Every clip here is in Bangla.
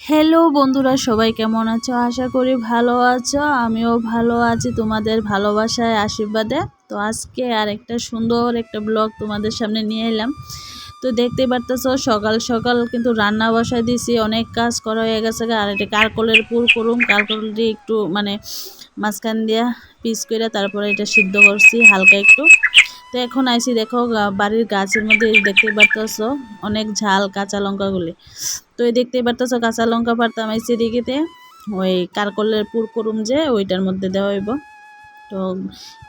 হ্যালো বন্ধুরা, সবাই কেমন আছো? আশা করি ভালো আছো। আমিও ভালো আছি তোমাদের ভালোবাসায়, আশীর্বাদে। তো আজকে আর একটা সুন্দর একটা ব্লগ তোমাদের সামনে নিয়ে এলাম। তো দেখতে পারতেছো, সকাল সকাল কিন্তু রান্না বসায় দিছি, অনেক কাজ করা হয়ে গেছে আর এটা কারকলের পুর করুম কারকল দিয়ে একটু মানে মাঝখান দিয়া পিস করে তারপরে এটা সিদ্ধ করছি হালকা একটু। তো এখন আইসি দেখো বাড়ির গাছের মধ্যে দেখতে পারতেছ অনেক ঝাল কাঁচা লঙ্কাগুলি। তো এই দেখতে পারতেছ কাঁচা লঙ্কা পারতাম আইসি দিকেতে ওই কারকলের পুর করুম যে ওইটার মধ্যে দেওয়া হইব। তো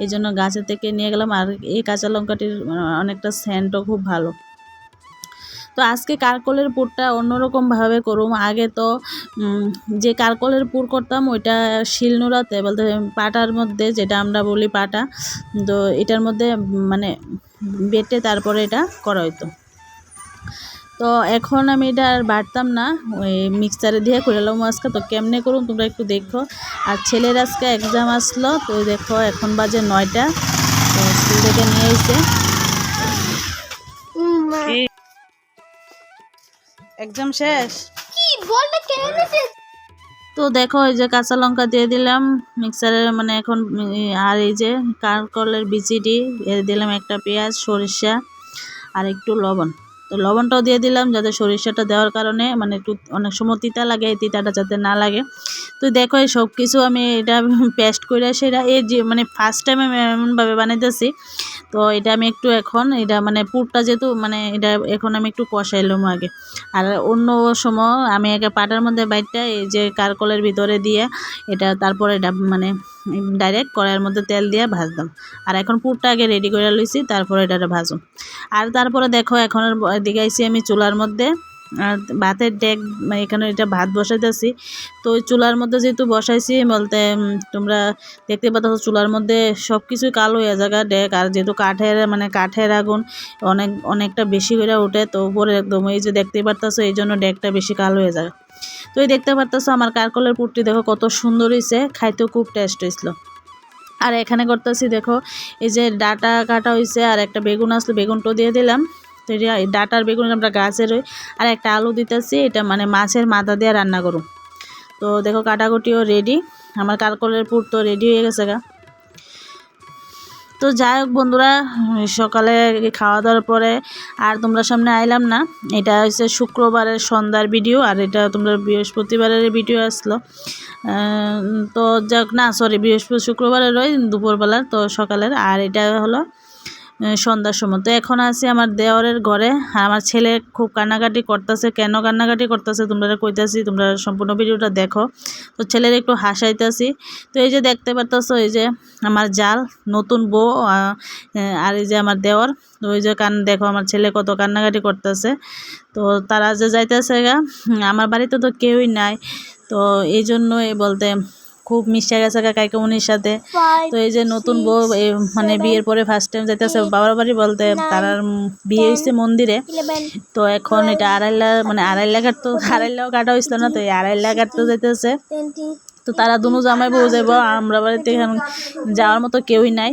এই জন্য গাছের থেকে নিয়ে গেলাম আর এই কাঁচা লঙ্কাটির আহ, অনেকটা সেন্টও খুব ভালো। তো আজকে কারকলের পুরটা অন্যরকমভাবে করুম। আগে তো যে কারকলের পুর করতাম, ওইটা শিলনোড়াতে বলতে পাটার মধ্যে যেটা আমরা বলি পাটা, তো এটার মধ্যে মানে বেটে তারপরে এটা করা হইতো। তো এখন আমি এটা আর বাড়তাম না, ওই মিক্সারে দিয়ে করে এলাম আজকে। তো কেমনে করুন তোমরা একটু দেখো। আর ছেলের আজকে এক্সাম আসলো, তো দেখো এখন বাজে নয়টা, তো স্কুল থেকে নিয়ে এসে এক্সাম শেষ? কি বলতে কেন তো দেখো এই যে কাঁচা লঙ্কা দিয়ে দিলাম মিক্সারে মানে এখন আর এই যে কারকলের বিচিটি এ দিলাম একটা পেঁয়াজ সরিষা আর একটু লবণ। তো লবণটাও দিয়ে দিলাম যাতে সরিষাটা দেওয়ার কারণে মানে একটু অনেক সময় তিতা লাগে, এই তিতাটা যাতে না লাগে। তো দেখো এই সব কিছু আমি এটা পেস্ট করে সেটা এই যে মানে ফার্স্ট টাইম আমি এমনভাবে বানাইতেছি। তো এটা আমি একটু এখন, এটা মানে পুরটা যেহেতু মানে এটা এখন আমি একটু কষাইলাম আগে। আর অন্য সময় আমি একে পাটার মধ্যে বাইটটা, এই যে কারকলের ভিতরে দিয়ে এটা তারপরে এটা মানে ডাইরেক্ট কড়াইয়ের মধ্যে তেল দিয়ে ভাজতাম। আর এখন পুরটা আগে রেডি করে লইছি, তারপরে এটা ভাজুম। আর তারপরে দেখো এখন দিকে আইছি আমি চুলার মধ্যে। আর ভাতের ডেক মানে এখানে এটা ভাত বসাইতেছি। তো ওই চুলার মধ্যে যেহেতু বসাইছি, বলতে তোমরা দেখতে পাচ্ছ চুলার মধ্যে সব কিছুই কালো হয়ে জায়গা ডেক। আর যেহেতু কাঠের মানে কাঠের আগুন অনেক, অনেকটা বেশি করে ওঠে, তো উপরে একদম এই যে দেখতে পারতেছো এই জন্য ডেকটা বেশি কালো হয়ে যায় তো এই দেখতে পারতেছো আমার কারকলের পুরটি দেখো কত সুন্দর হয়েছে খাইতেও খুব টেস্ট হয়েছিল আর এখানে করতেছি, দেখো, এই যে ডাটা কাটা হয়েছে আর একটা বেগুন আসলো বেগুনটাও দিয়ে দিলাম। ডাটার বেগুন আমরা গাছের আর একটা আলু দিতেছি, এটা মানে মাছের মাথা দিয়ে রান্না করুম তো দেখো কাটাকুটিও রেডি আমার কারকলের পুর তো রেডি হয়ে গেছে গা। তো যাই হোক বন্ধুরা, সকালে খাওয়া দাওয়ার পরে আর তোমরা সামনে আইলাম না, এটা হচ্ছে শুক্রবারের সন্ধ্যার ভিডিও আর এটা তোমরা বৃহস্পতিবারের ভিডিও আসলো। তো যাক না সরি বৃহস্পতি, শুক্রবারের ওই দুপুরবেলার, তো সকালের, আর এটা হলো সন্ধ্যার সময়। তো এখন আছি আমার দেওরের ঘরে। আমার ছেলে খুব কান্নাকাটি করতেছে। কেন কান্নাকাটি করতেছে? তোমরা কইতাছি, তোমরা সম্পূর্ণ ভিডিওটা দেখো। তো ছেলের একটু হাসাইতাছি। তো এই যে দেখতে পারতেছো, এই যে আমার জাল, নতুন বউ আর এই যে আমার দেওর। তো ওই যে কান, দেখো আমার ছেলে কত কান্নাকাটি করতেছে। তো তারা যে যাইতেছে গা, আমার বাড়িতে তো কেউই নাই। তো এই জন্যই বলতে খুব মিশে গেছে গা কাইকুমনির সাথে। তো এই যে নতুন বউ মানে বিয়ের পরে ফার্স্ট টাইম যাইতেছে বাবার বাড়ি বলতে তার বিয়ে হয়েছে মন্দিরে। তো এখন এটা আড়াইলা মানে আড়াই লাখ তো আড়াই আড়াইলাও কাটা হয়েছিল না তো এই আড়াই লাখ তো যাইতেছে। তো তারা দুনো জামাই বউ যাইব আমরা বাড়িতে এখন যাওয়ার মতো কেউই নাই।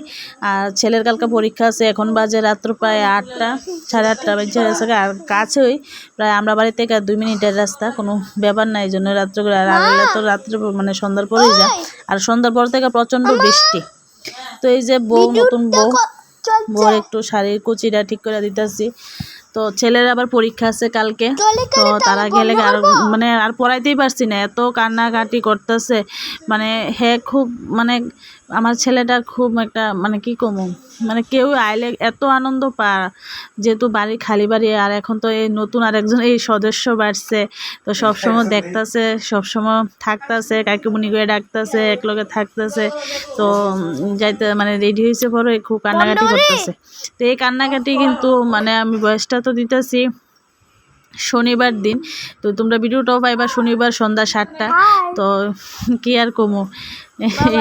আর ছেলের কালকে পরীক্ষা আছে এখন বাজে রাত্র প্রায় আটটা সাড়ে আটটা বাজে আর কাছেই প্রায় আমরা বাড়ি থেকে আর দুই মিনিটের রাস্তা কোনো ব্যাপার নাই এই জন্য রাত্রে করে আর তো রাত্রে মানে সন্ধ্যার পরেই যায়। আর সন্ধ্যার পর থেকে প্রচণ্ড বৃষ্টি। তো এই যে বউ নতুন বউ বউ একটু শাড়ির কুচিটা ঠিক করে দিতেছি। তো ছেলের আবার পরীক্ষা আছে কালকে। তো তারা গেলে আর মানে আর পড়াইতেই পারছি না এত কান্নাকাটি করতেছে। মানে হে খুব মানে আমার ছেলেটা খুব একটা মানে কি কমু? মানে কেউ আইলে এত আনন্দ পা যেহেতু বাড়ি খালি বাড়ি আর এখন তো এই নতুন আরেকজন এই সদস্য বাড়ছে। তো সবসময় দেখতাছে সবসময় থাকতাছে কাকিমুনি করে ডাকতাছে একলগে থাকতেছে। তো যাইতে মানে রেডি হয়েছে পরে খুব কান্নাকাটি করতেছে। তো এই কান্নাকাটি কিন্তু মানে আমি বয়সটা তো দিতেছি শনিবার দিন। তো তোমরা ভিডিওটাও পাইবা শনিবার সন্ধ্যা সাতটা। তো কি আর কমো?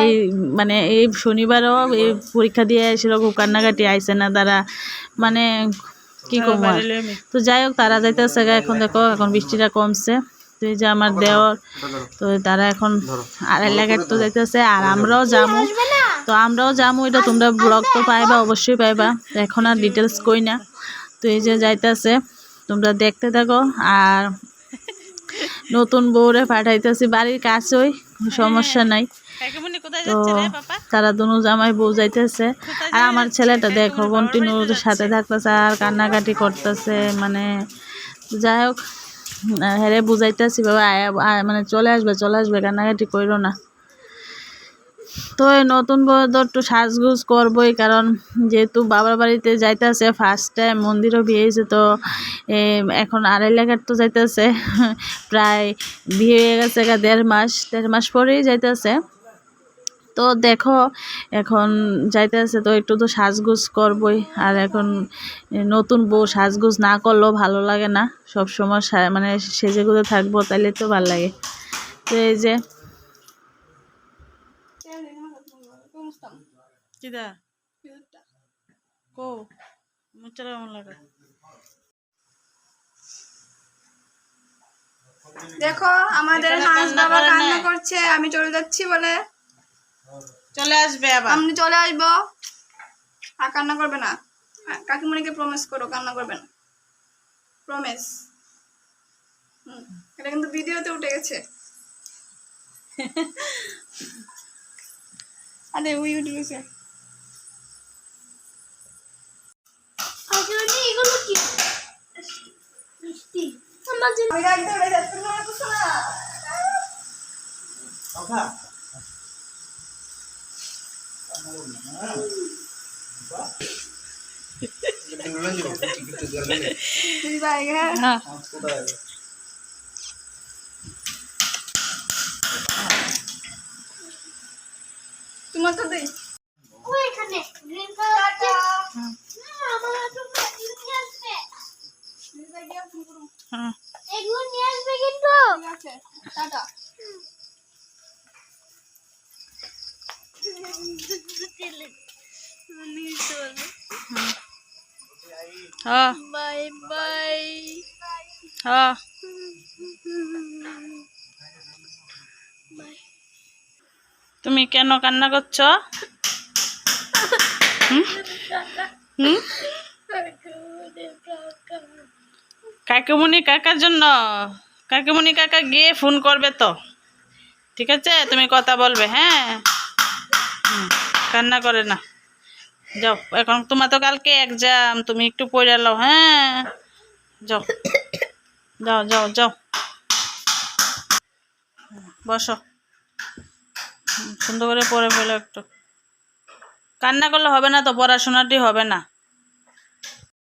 এই মানে এই শনিবারও এই পরীক্ষা দিয়ে সেরকম কান্নাকাটি আইসে না তারা। মানে কি কমো আর। তো যাই হোক তারা যাইতেছে গা এখন দেখো এখন বৃষ্টিটা কমছে। তো এই যে আমার দেওর তো তারা এখন আড়াই লাখ তো যাইতেছে আর আমরাও যাব তো আমরাও যাব এটা তোমরা ব্লগ তো পাইবা অবশ্যই পাইবা। এখন আর ডিটেলস কই না। তো এই যে যাইতেছে তোমরা দেখতে থাকো। আর নতুন বউরে পাঠাইতেছি বাড়ির কাছেই সমস্যা নাই। তো তারা দুনো জামাই বউ যাইতেছে। আর আমার ছেলেটা দেখো কন্টিনিউ সাথে থাকতেছে আর কান্নাকাটি করতেছে মানে যাই হোক হেরে বুঝাইতেছি বাবা মানে চলে আসবে চলে আসবে কান্নাকাটি করো না। তো নতুন তো একটু সাজগুজ করবোই, কারণ যেহেতু বাবার বাড়িতে যাইতেছে ফার্স্ট টাইম মন্দিরও বিয়ে হয়েছে তো এখন আড়াই লাখার তো যাইতেছে, প্রায় বিয়ে হয়ে গেছে দেড় মাস দেড় মাস পরেই যাইতেছে। তো দেখো, এখন যাইতেছে তো একটু তো সাজগুজ করবই, আর এখন নতুন বউ সাজগুজ না করলেও ভালো লাগে না, সব সময় মানে সেজে গুজে থাকব তাহলে তো ভালো লাগে। তো এই যে কিদা কো মুচারা কেমন লাগে দেখো আমাদের হাঁস বাবা কান্না করছে আমি চলে যাচ্ছি বলে। চলে আসবে আবার। আমি চলে আসব। আর কান্না করবে না। হ্যাঁ, কাকিমণিকে প্রমিস করো কান্না করবে না। প্রমিস এটা কিন্তু ভিডিওতে উঠে গেছে। আরে ওই উঠে গেছে। কাকিমণি এগুলো কি? মিষ্টি। আমার জন্য হ্যাঁ। হ্যাঁ। তোমার তো এগুলো নিয়ে আসবে কিন্তু। টাটা। হ্যাঁ। Bye bye. হ্যাঁ। তুমি কেন কান্না করছ? হুম? হুম? কাকিমুনি কাকার জন্য কাকিমুনি কাকা গিয়ে ফোন করবে তো। ঠিক আছে? তুমি কথা বলবে হ্যাঁ? কান্না করে না। যাও, এখন তোমার তো কালকে এক্সাম তুমি একটু পড়ে নাও হ্যাঁ? যাও যাও যাও যাও। বসো। সুন্দর করে পড়ে ফেলো একটু। কান্না করলে হবে না তো, পড়াশোনাটি হবে না।